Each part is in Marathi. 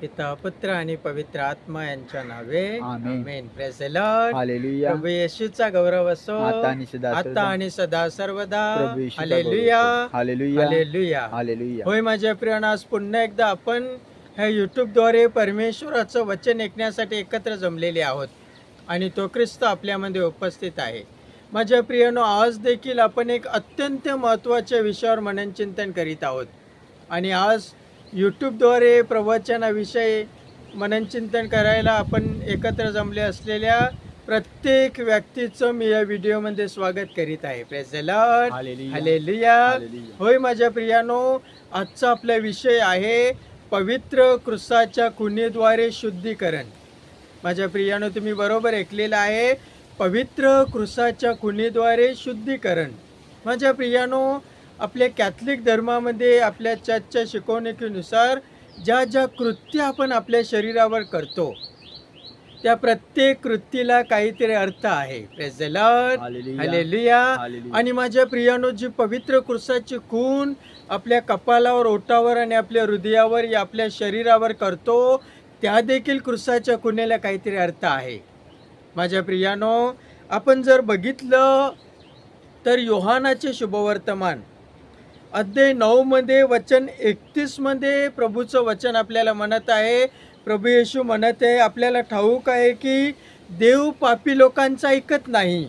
पिता पुत्र आणि पवित्र आत्मा यांच्या नावे. आमेन. आमेन. हालेलुया प्रभू येशूचा गौरव असो. आता आणि सदा आता आणि सदा सर्वदा. प्रभू येशूचा हालेलुया असो. हालेलुया हालेलुया हालेलुया होय माझ्या प्रियानं आज पुन्हा एकदा आपण ह्या यूट्यूबद्वारे परमेश्वराचं वचन ऐकण्यासाठी एकत्र जमलेले आहोत. आणि तो ख्रिस्त आपल्यामध्ये उपस्थित आहे. माझ्या प्रियानो आज देखील आपण एक अत्यंत महत्त्वाच्या विषयावर मननचिंतन करीत आहोत. आणि आज यूट्यूबद्वारे प्रवचनाविषयी मननचिंतन करायला आपण एकत्र जमले असलेल्या प्रत्येक व्यक्तीचं मी या व्हिडिओमध्ये स्वागत करीत आहे. हालेलुया. होय माझ्या प्रियानो आजचा आपला विषय आहे पवित्र क्रुसाच्या खुणेद्वारे शुद्धीकरण. माझ्या प्रियानो तुम्ही बरोबर ऐकलेलं आहे पवित्र क्रुसाच्या खुणेद्वारे शुद्धीकरण. माझ्या प्रियानो आपल्या कॅथलिक धर्मामध्ये आपल्या चर्चच्या शिकवणुकीनुसार ज्या ज्या कृत्य आपण आपल्या शरीरावर करतो त्या प्रत्येक कृतीला काहीतरी अर्थ आहे. हालेलुया. आणि माझ्या प्रियानो जी पवित्र कृसाची खून आपल्या कपालावर ओटावर आणि आपल्या हृदयावर या आपल्या शरीरावर करतो त्या देखील कृसाच्या खुनेला काहीतरी अर्थ आहे. माझ्या प्रियानो आपण जर बघितलं तर योहानाचे शुभवर्तमान अध्याय नऊमध्ये वचन एकतीसमध्ये प्रभूचं वचन आपल्याला म्हणत आहे. प्रभू येशू म्हणत आहे आपल्याला ठाऊक आहे की देव पापी लोकांचा ऐकत नाही.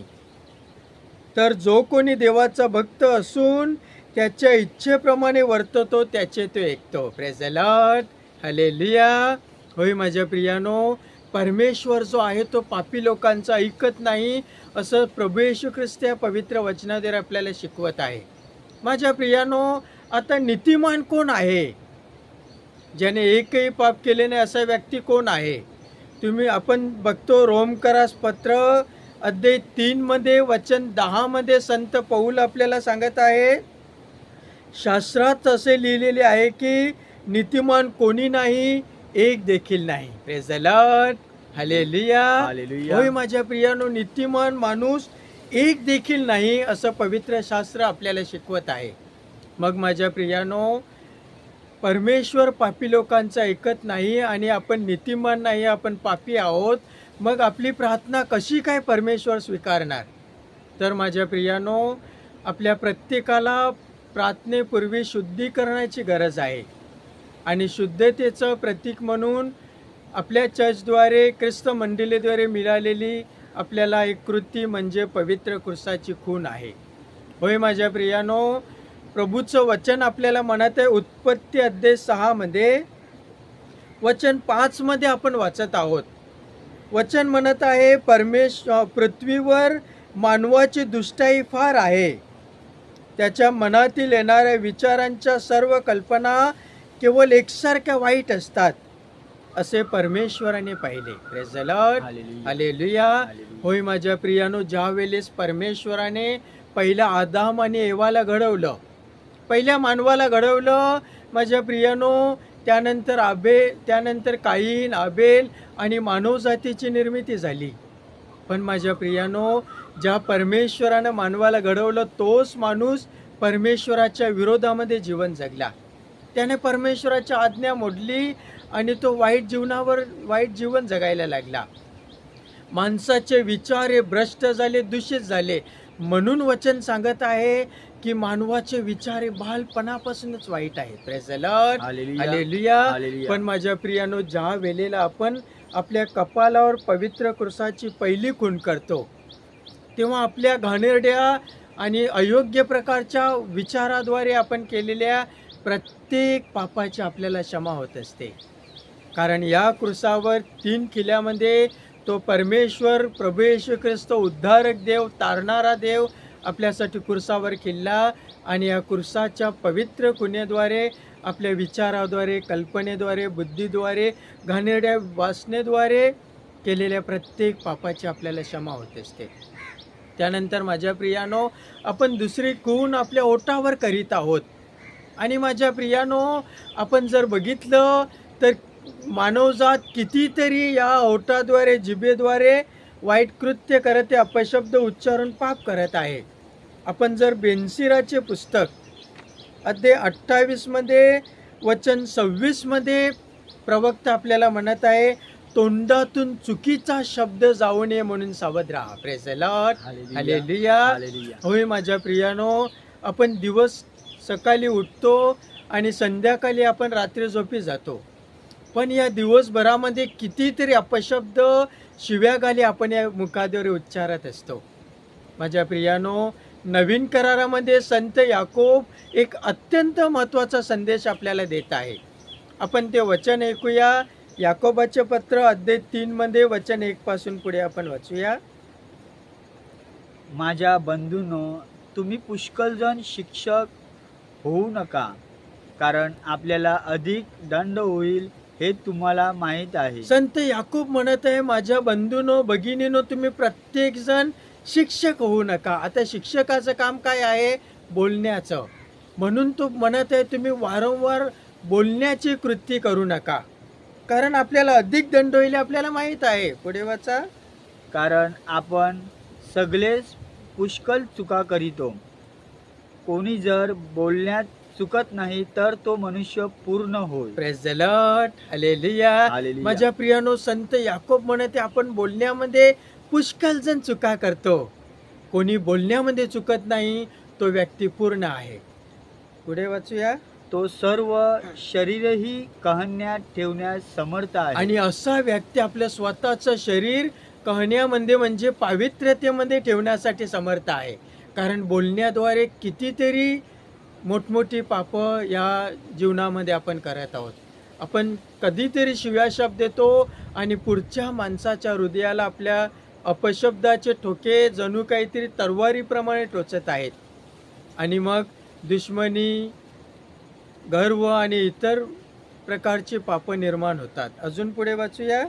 तर जो कोणी देवाचा भक्त असून त्याच्या इच्छेप्रमाणे वर्ततो त्याचे तो ऐकतो. प्रेझलट हले हलेलिया होय माझ्या प्रियानो परमेश्वर जो आहे तो पापी लोकांचा ऐकत नाही असं प्रभू येशू ख्रिस्त या पवित्र वचनाद्वारे आपल्याला शिकवत आहे. माझ्या प्रियानो आता नीतिमान कोण आहे? ज्याने एकही पाप केले नाही असा व्यक्ती कोण आहे? तुम्ही आपण बघतो रोमकरास पत्र अध्याय तीनमध्ये वचन दहामध्ये संत पौल आपल्याला सांगत आहे शास्त्रात असे लिहिलेले आहे की नीतिमान कोणी नाही एक देखील नाही. Hallelujah hallelujah. होय माझ्या प्रियानो नीतिमान माणूस एक देखील नाही असं पवित्र शास्त्र आपल्याला शिकवत आहे. मग माझ्या प्रियानो परमेश्वर पापी लोकांचं ऐकत नाही आणि आपण नीतिमान नाही आपण पापी आहोत. मग आपली प्रार्थना कशी काय परमेश्वर स्वीकारणार? तर माझ्या प्रियानो आपल्या प्रत्येकाला प्रार्थनेपूर्वी शुद्धीकरणाची गरज आहे. आणि शुद्धतेचं प्रतीक म्हणून आपल्या चर्चद्वारे ख्रिस्त मंडळीद्वारे मिळालेली आपल्याला एक कृती म्हणजे पवित्र कृसाची खून आहे. होय माझ्या प्रियानो प्रभूचं वचन आपल्याला म्हणत आहे. उत्पत्ती अध्याय सहामध्ये वचन पाचमध्ये आपण वाचत आहोत. वचन म्हणत आहे परमेश पृथ्वीवर मानवाची दुष्टाई फार आहे. त्याच्या मनातील येणाऱ्या विचारांच्या सर्व कल्पना केवळ एकसारख्या वाईट असतात. असे परमेश्वराने पाहिले. प्रेज. Hallelujah hallelujah. होय माझ्या प्रियानो ज्या वेळेस परमेश्वराने पहिला आदाम आणि एवाला घडवलं पहिल्या मानवाला घडवलं माझ्या प्रियानो त्यानंतर आबे त्यानंतर काईन आबेल आणि मानवजातीची निर्मिती झाली. पण माझ्या प्रियानो ज्या परमेश्वरानं मानवाला घडवलं तोच माणूस परमेश्वराच्या विरोधामध्ये जीवन जगला. त्याने परमेश्वराच्या आज्ञा मोडली आणि तो वाईट जीवनावर वाईट जीवन जगायला लागला. माणसाचे विचार हे भ्रष्ट झाले दूषित झाले. म्हणून वचन सांगत आहे की मानवाचे विचार हे बालपणापासूनच वाईट आहेत हालेलुया. पण माझ्या प्रियानो ज्या वेळेला आपण आपल्या कपालावर पवित्र कृसाची पहिली खूण करतो तेव्हा आपल्या घाणेरड्या आणि अयोग्य प्रकारच्या विचाराद्वारे आपण केलेल्या प्रत्येक पापाची आपल्याला क्षमा होत असते. कारण या क्रुसावर तीन किल्ल्यामध्ये तो परमेश्वर प्रभू येशू ख्रिस्त उद्धारक देव तारणारा देव आपल्यासाठी कुर्सावर किल्ला आणि या कुर्साच्या पवित्र कुण्याद्वारे आपल्या विचाराद्वारे कल्पनेद्वारे बुद्धीद्वारे घाणेरड्या वासनेद्वारे केलेल्या प्रत्येक पापाची आपल्याला क्षमा होत असते. त्यानंतर माझ्या प्रियानो आपण दुसरी खूण आपल्या ओटावर करीत आहोत. आणि माझ्या प्रियानो आपण जर बघितलं तर मानवजात कितीतरी या ओटाद्वारे जिभेद्वारे वाईट कृत्य करत अपशब्द उच्चारून पाप करत आहे आपण जर बेन्सिराचे पुस्तक अध्याय अठ्ठावीसमध्ये वचन सव्वीसमध्ये प्रवक्ता आपल्याला म्हणत आहे तोंडातून चुकीचा शब्द जाऊ नये म्हणून सावध राहा. Hallelujah hallelujah. होय माझ्या प्रियानो आपण दिवस सकाळी उठतो आणि संध्याकाळी आपण रात्री झोपी जातो. पण या दिवसभरामध्ये कितीतरी अपशब्द शिव्यागाली आपण या मुखाद्वारे उच्चारत असतो. माझ्या प्रियानो नवीन करारामध्ये संत याकोब एक अत्यंत महत्त्वाचा संदेश आपल्याला देत आहे. आपण ते वचन ऐकूया. याकोबाचे पत्र अध्याय तीनमध्ये वचन एक पासून पुढे आपण वाचूया. माझ्या बंधूंनो तुम्ही पुष्कळजण शिक्षक होऊ नका कारण आपल्याला अधिक दंड होईल हे तुम्हाला माहीत आहे. संत याकूब म्हणत आहे माझ्या बंधूनो भगिनीनो तुम्ही प्रत्येक जण शिक्षक होऊ नका. आता शिक्षकाचं काम काय आहे? बोलण्याचं. म्हणून तो म्हणत आहे तुम्ही वारंवार बोलण्याची कृती करू नका. कारण आपल्याला अधिक दंड होईल आपल्याला माहीत आहे. पुढे वाचा. कारण आपण सगळेच पुष्कळ चुका करीतो. कोणी जर बोलण्यात चुकत नाही तर तो मनुष्य पूर्ण होय praise the Lord hallelujah hallelujah. माझ्या प्रियानो संत याकोब म्हणते आपण बोलण्यामध्ये पुष्कळ जण चुका करतो. कोणी बोलण्यामध्ये चुकत नाही तो व्यक्ती पूर्ण आहे. पुढे वाचूया. तो सर्व शरीरही कहण्यात ठेवण्यास समर्थ आहे. आणि असा व्यक्ती आपलं स्वतःचं शरीर कहण्यामध्ये म्हणजे पावित्र्यतेमध्ये ठेवण्यासाठी समर्थ आहे. कारण बोलण्याद्वारे कितीतरी मोठमोठी पापं या जीवनामध्ये आपण करत आहोत. आपण कधीतरी शिव्या शब्द देतो आणि पुढच्या माणसाच्या हृदयाला आपल्या अपशब्दाचे ठोके जणू काहीतरी तरवारीप्रमाणे टोचत आहेत. आणि मग दुश्मनी गर्व आणि इतर प्रकारची पापं निर्माण होतात. अजून पुढे वाचूया.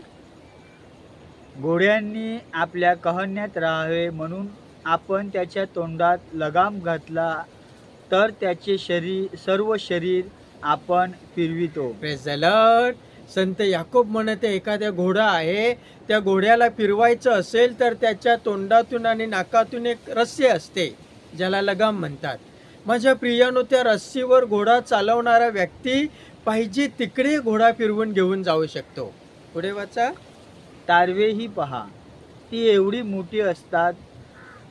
घोड्यांनी आपल्या कहण्यात राहावे म्हणून आपण त्याच्या तोंडात लगाम घातला तर त्याचे शरीर सर्व शरीर आपण फिरवितो. लॉर्ड संत याकोब म्हणते एखाद्या घोडा आहे त्या घोड्याला फिरवायचं असेल तर त्याच्या तोंडातून आणि नाकातून एक रस्सी असते ज्याला लगाम म्हणतात. माझ्या प्रियानो त्या रस्सीवर घोडा चालवणारा व्यक्ती पाहिजे तिकडे घोडा फिरवून घेऊन जाऊ शकतो. पुढे वाचा. तारवेही पहा. ती एवढी मोठी असतात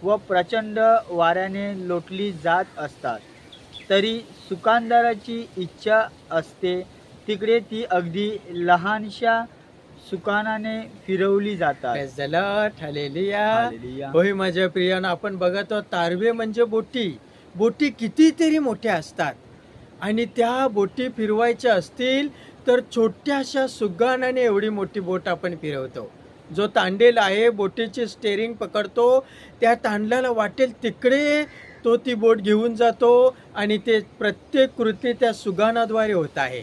व प्रचंड वाऱ्याने लोटली जात असतात. तरी सुकानदाराची इच्छा असते. तिकडे ती अगदी लहानशा सुकानाने फिरवली जातात. हालेलुया. होय माझ्या प्रियानं आपण बघत आहोत तारवे म्हणजे बोटी. बोटी कितीतरी मोठ्या असतात. आणि त्या बोटी फिरवायच्या असतील तर छोट्याशा सुगानाने एवढी मोठी बोट आपण फिरवतो. जो तांडेल आहे बोटीची स्टेरिंग पकडतो. त्या तांडल्याला वाटेल तिकडे तो ती बोट घेऊन जातो आणि ते प्रत्येक कृती त्या सुगानाद्वारे होत आहे.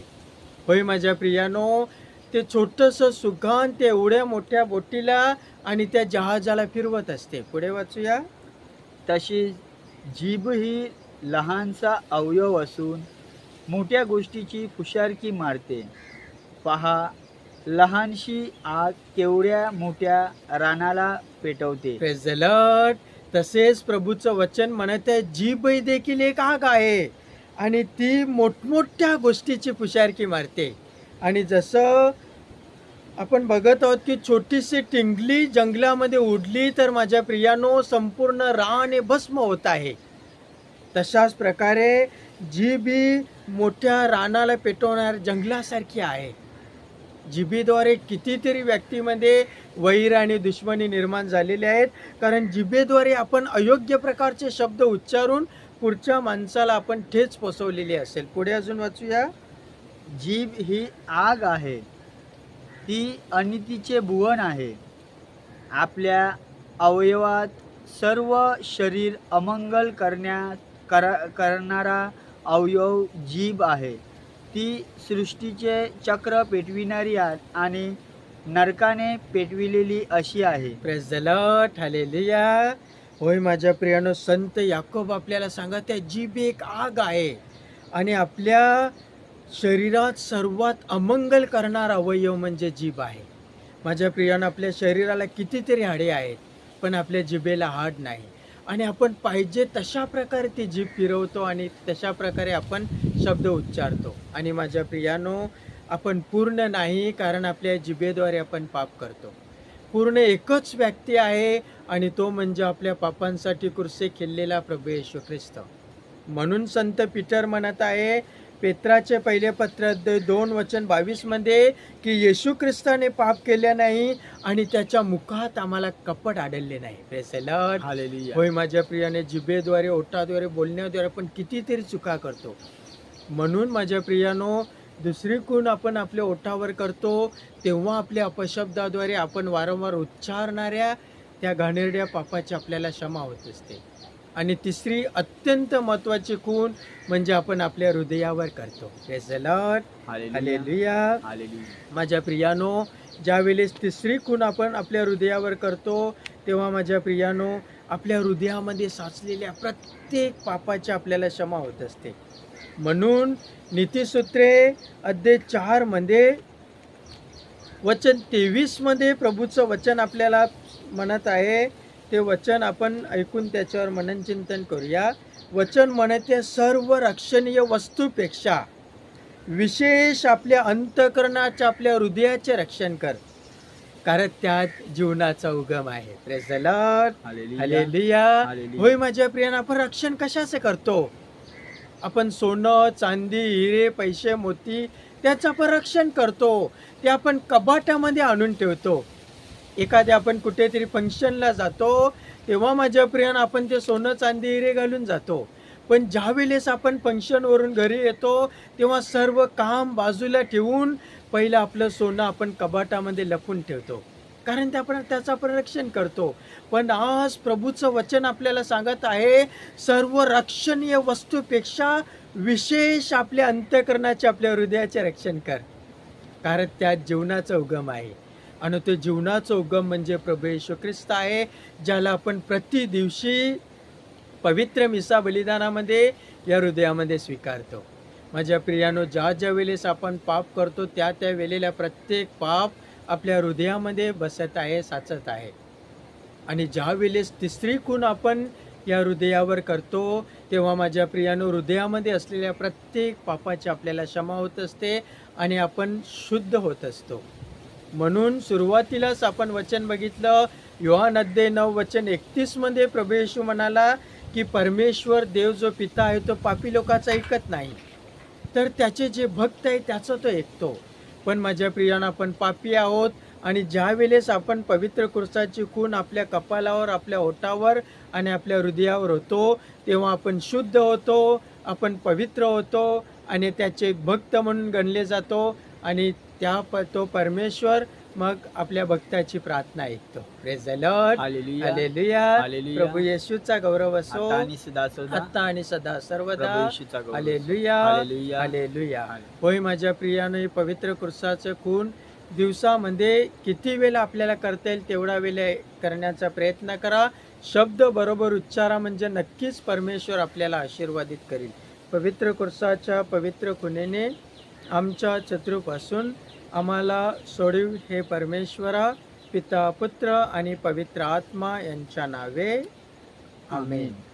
होय माझ्या प्रियानो ते छोटंसं सुगान ते एवढ्या मोठ्या बोटीला आणि त्या जहाजाला फिरवत असते. पुढे वाचूया. तशी जीभ ही लहानसा अवयव असून मोठ्या गोष्टीची हुशारकी मारते. पहा लहानशी आग केवढ्या मोठ्या रानाला पेटवते. प्रेस लॉर्ड तसेच प्रभूचं वचन म्हणत आहे जीभही देखील एक आग आहे. आणि ती मोठमोठ्या गोष्टीची पुशारकी मारते. आणि जसं आपण बघत आहोत की छोटीशी टिंगली जंगलामध्ये उडली तर माझ्या प्रियानो संपूर्ण रान हे भस्म होत आहे. तशाच प्रकारे जी ही मोठ्या रानाला पेटवणार जंगलासारखी आहे. जिभेद्वारे कितीतरी व्यक्तीमध्ये वैर आणि दुश्मनी निर्माण झालेले आहेत. कारण जिभेद्वारे आपण अयोग्य प्रकारचे शब्द उच्चारून पुढच्या माणसाला आपण ठेच पोचवलेली असेल. पुढे अजून वाचूया. जीभ ही आग आहे. ती अनितीचे भुवन आहे. आपल्या अवयवात सर्व शरीर अमंगल करण्या करा करणारा अवयव जीभ आहे. ती सृष्टीचे चक्र पेटविणारी आ- आणि नरकाने पेटविलेली अशी आहे. प्रेस द या होय माझ्या प्रियानो संत याकोब आपल्याला सांगत आहे जीभ एक आग आहे आणि आपल्या शरीरात सर्वात अमंगल करणारा अवयव म्हणजे जीभ आहे. माझ्या प्रियानं आपल्या शरीराला कितीतरी हाडे आहेत पण आपल्या जिभेला हाड नाही. आणि आपण पाहिजे तशा प्रकारे ती जीभ फिरवतो आणि तशा प्रकारे आपण शब्द उच्चारतो. आणि माझ्या प्रियानो आपण पूर्ण नाही कारण आपल्या जिभेद्वारे आपण पाप करतो. पूर्ण एकच व्यक्ती आहे आणि तो म्हणजे आपल्या पापांसाठी कुर्से खेळलेला प्रभू येशू ख्रिस्त. म्हणून संत पीटर म्हणत आहे पेत्राचे पहिले पत्र दोन वचन बावीसमध्ये की येशू ख्रिस्ताने पाप केले नाही आणि त्याच्या मुखात आम्हाला कपट आढळले नाही. हालेलुया होय माझ्या प्रियाने जिभेद्वारे ओठाद्वारे बोलण्याद्वारे आपण कितीतरी चुका करतो. म्हणून माझ्या प्रियानो दुसरी गुण आपण आपल्या ओठावर करतो तेव्हा आपल्या अपशब्दाद्वारे आपण वारंवार उच्चारणाऱ्या त्या घाणेरड्या पापाची आपल्याला क्षमा होत असते. आणि तिसरी अत्यंत महत्त्वाची खूण म्हणजे आपण आपल्या हृदयावर करतो. माझ्या प्रियानो ज्यावेळेस तिसरी खूण आपण आपल्या हृदयावर करतो तेव्हा माझ्या प्रियानो आपल्या हृदयामध्ये साचलेल्या प्रत्येक पापाची आपल्याला क्षमा होत असते. म्हणून नीतिसूत्रे अध्याय चारमध्ये वचन तेवीसमध्ये प्रभूचं वचन आपल्याला म्हणत आहे ते वचन आपण ऐकून त्याच्यावर मननचिंतन करूया. वचन म्हणते सर्व रक्षणीय वस्तूपेक्षा विशेष आपल्या अंतकरणाच्या आपल्या हृदयाचे रक्षण कर. कारण त्यात जीवनाचा उगम आहे. होय माझ्या प्रियानं आपण रक्षण कशाचे करतो? आपण सोनं चांदी हिरे पैसे मोती त्याचं आपण रक्षण करतो. ते आपण कपाटामध्ये आणून ठेवतो. एखाद्या आपण कुठेतरी फंक्शनला जातो तेव्हा माझ्या प्रियानं आपण ते सोनं चांदी हिरे घालून जातो. पण ज्या वेळेस आपण फंक्शनवरून घरी येतो तेव्हा सर्व काम बाजूला ठेवून पहिलं आपलं सोनं आपण कबाटामध्ये लपून ठेवतो. कारण ते आपण त्याचं आपण रक्षण करतो. पण आज प्रभूचं वचन आपल्याला सांगत आहे सर्व रक्षणीय वस्तूपेक्षा विशेष आपल्या अंतकरणाचे आपल्या हृदयाचे रक्षण कर. कारण त्यात जीवनाचा उगम आहे. आणि ते जीवनाचं उगम म्हणजे प्रभू येशू ख्रिस्त आहे ज्याला आपण प्रति दिवशी पवित्र मिसा बलिदानामध्ये या हृदयामध्ये स्वीकारतो. माझ्या प्रियानो ज्या ज्या वेळेस आपण पाप करतो त्या त्या वेळेला प्रत्येक पाप आपल्या हृदयामध्ये बसत आहे साचत आहे. आणि ज्या वेळेस तिसरी खूण आपण या हृदयावर करतो तेव्हा माझ्या प्रियानो हृदयामध्ये असलेल्या प्रत्येक पापाची आपल्याला क्षमा होत असते आणि आपण शुद्ध होत असतो. म्हणून सुरुवातीलाच आपण वचन बघितलं. योहान अध्याय नऊ वचन एकतीसमध्ये प्रभू येशू म्हणाला की परमेश्वर देव जो पिता आहे तो पापी लोकाचा ऐकत नाही. तर त्याचे जे भक्त आहे त्याचं तो ऐकतो. पण माझ्या प्रियानं आपण पापी आहोत आणि ज्या वेळेस आपण पवित्र कुर्साची खूण आपल्या कपालावर आपल्या ओठावर आणि आपल्या हृदयावर होतो तेव्हा आपण शुद्ध होतो आपण पवित्र होतो आणि त्याचे भक्त म्हणून गणले जातो आणि त्या प तो परमेश्वर मग आपल्या भक्ताची प्रार्थना ऐकतो. प्रभू येशूचा गौरव असो. आणि सदा सदा. आणि सदा सर्वदा. हाले- होय माझ्या प्रियानं पवित्र कुर्साचं खून दिवसामध्ये किती वेळा आपल्याला करता येईल तेवढा वेळ करण्याचा प्रयत्न करा. शब्द बरोबर उच्चारा म्हणजे नक्कीच परमेश्वर आपल्याला आशीर्वादित करील. पवित्र कुर्साच्या पवित्र खुनेने आमच्या शत्रूपासून आम्हाला सोडीव हे परमेश्वरा पिता पुत्र आणि पवित्र आत्मा यांच्या नावे. आमेन.